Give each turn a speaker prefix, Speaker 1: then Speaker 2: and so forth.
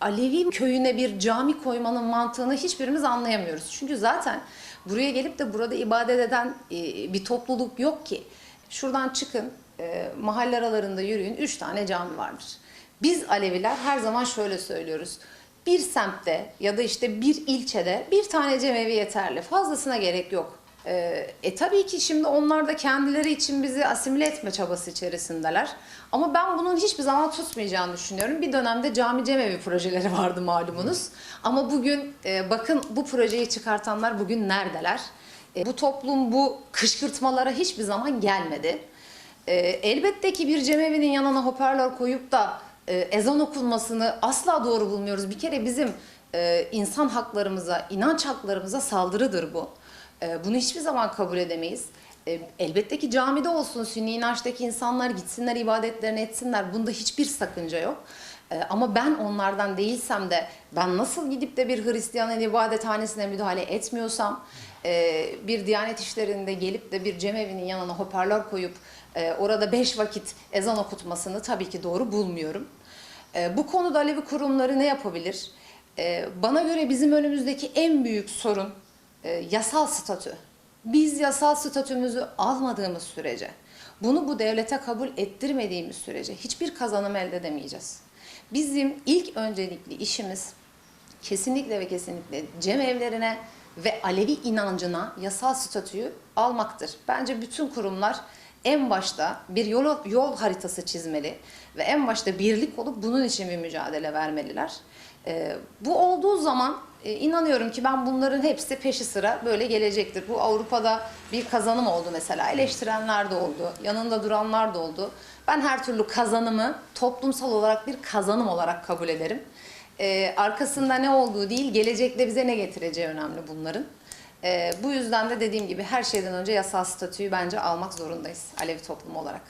Speaker 1: Alevi köyüne bir cami koymanın mantığını hiçbirimiz anlayamıyoruz. Çünkü zaten buraya gelip de burada ibadet eden e, bir topluluk yok ki. Şuradan çıkın, e, mahalle aralarında yürüyün, üç tane cami vardır. Biz Aleviler her zaman şöyle söylüyoruz. Bir semtte ya da işte bir ilçede bir tane cemevi yeterli. Fazlasına gerek yok. Ee, e tabii ki şimdi onlar da kendileri için bizi asimile etme çabası içerisindeler. Ama ben bunun hiçbir zaman tutmayacağını düşünüyorum. Bir dönemde cami cemevi projeleri vardı malumunuz. Ama bugün e, bakın bu projeyi çıkartanlar bugün neredeler? E, bu toplum bu kışkırtmalara hiçbir zaman gelmedi. E, elbette ki bir cemevinin yanına hoparlör koyup da e, ezan okunmasını asla doğru bulmuyoruz. Bir kere bizim e, insan haklarımıza, inanç haklarımıza saldırıdır bu. E, bunu hiçbir zaman kabul edemeyiz. E, elbette ki camide olsun, sünni inançtaki insanlar gitsinler, ibadetlerini etsinler. Bunda hiçbir sakınca yok. E, ama ben onlardan değilsem de, ben nasıl gidip de bir Hristiyanın ibadethanesine müdahale etmiyorsam, e, bir Diyanet işlerinde gelip de bir cemevinin yanına hoparlör koyup e, orada beş vakit ezan okutmasını tabii ki doğru bulmuyorum. E, bu konuda Alevi kurumları ne yapabilir? Bana göre bizim önümüzdeki en büyük sorun e, yasal statü. Biz yasal statümüzü almadığımız sürece, bunu bu devlete kabul ettirmediğimiz sürece hiçbir kazanım elde edemeyeceğiz. Bizim ilk öncelikli işimiz kesinlikle ve kesinlikle cemevlerine ve Alevi inancına yasal statüyü almaktır. Bence bütün kurumlar en başta bir yol, yol haritası çizmeli ve en başta birlik olup bunun için bir mücadele vermeliler. Ee, bu olduğu zaman e, inanıyorum ki ben bunların hepsi peşi sıra böyle gelecektir. Bu Avrupa'da bir kazanım oldu mesela. Eleştirenler de oldu, yanında duranlar da oldu. Ben her türlü kazanımı toplumsal olarak bir kazanım olarak kabul ederim. Ee, arkasında ne olduğu değil, gelecekte bize ne getireceği önemli bunların. Ee, bu yüzden de dediğim gibi her şeyden önce yasal statüyü bence almak zorundayız Alevi toplumu olarak.